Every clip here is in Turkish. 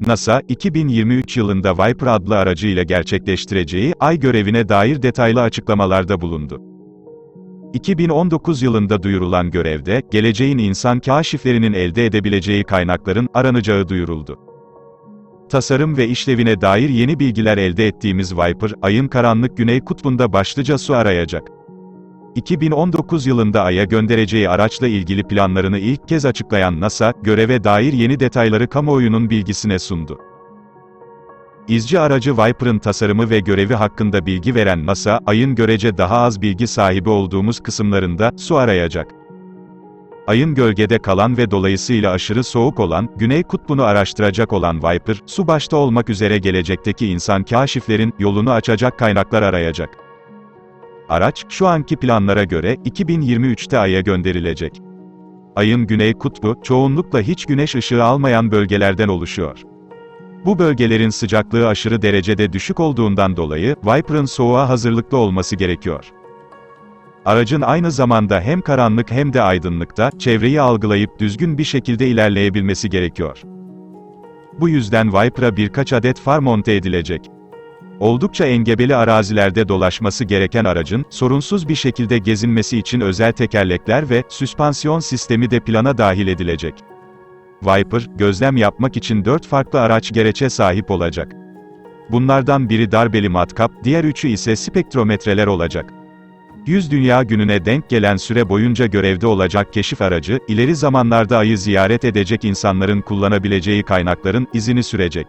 NASA, 2023 yılında Viper adlı aracıyla gerçekleştireceği Ay görevine dair detaylı açıklamalarda bulundu. 2019 yılında duyurulan görevde, geleceğin insan kaşiflerinin elde edebileceği kaynakların aranacağı duyuruldu. Tasarım ve işlevine dair yeni bilgiler elde ettiğimiz Viper, ayın karanlık güney kutbunda başlıca su arayacak. 2019 yılında Ay'a göndereceği araçla ilgili planlarını ilk kez açıklayan NASA, göreve dair yeni detayları kamuoyunun bilgisine sundu. İzci aracı Viper'ın tasarımı ve görevi hakkında bilgi veren NASA, Ay'ın görece daha az bilgi sahibi olduğumuz kısımlarında su arayacak. Ayın gölgede kalan ve dolayısıyla aşırı soğuk olan, Güney Kutbu'nu araştıracak olan Viper, su başta olmak üzere gelecekteki insan kaşiflerin yolunu açacak kaynaklar arayacak. Araç, şu anki planlara göre 2023'te Ay'a gönderilecek. Ayın Güney Kutbu, çoğunlukla hiç güneş ışığı almayan bölgelerden oluşuyor. Bu bölgelerin sıcaklığı aşırı derecede düşük olduğundan dolayı, Viper'ın soğuğa hazırlıklı olması gerekiyor. Aracın aynı zamanda hem karanlık hem de aydınlıkta, çevreyi algılayıp düzgün bir şekilde ilerleyebilmesi gerekiyor. Bu yüzden Viper'a birkaç adet far monte edilecek. Oldukça engebeli arazilerde dolaşması gereken aracın, sorunsuz bir şekilde gezinmesi için özel tekerlekler ve süspansiyon sistemi de plana dahil edilecek. Viper, gözlem yapmak için 4 farklı araç gereçe sahip olacak. Bunlardan biri darbeli matkap, diğer üçü ise spektrometreler olacak. 100 Dünya Günü'ne denk gelen süre boyunca görevde olacak keşif aracı, ileri zamanlarda Ay'ı ziyaret edecek insanların kullanabileceği kaynakların izini sürecek.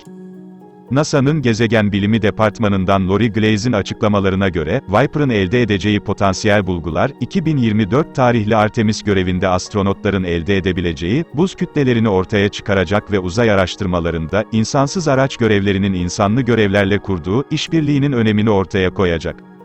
NASA'nın Gezegen Bilimi Departmanı'ndan Lori Glaze'in açıklamalarına göre, Viper'ın elde edeceği potansiyel bulgular, 2024 tarihli Artemis görevinde astronotların elde edebileceği, buz kütlelerini ortaya çıkaracak ve uzay araştırmalarında, insansız araç görevlerinin insanlı görevlerle kurduğu, işbirliğinin önemini ortaya koyacak.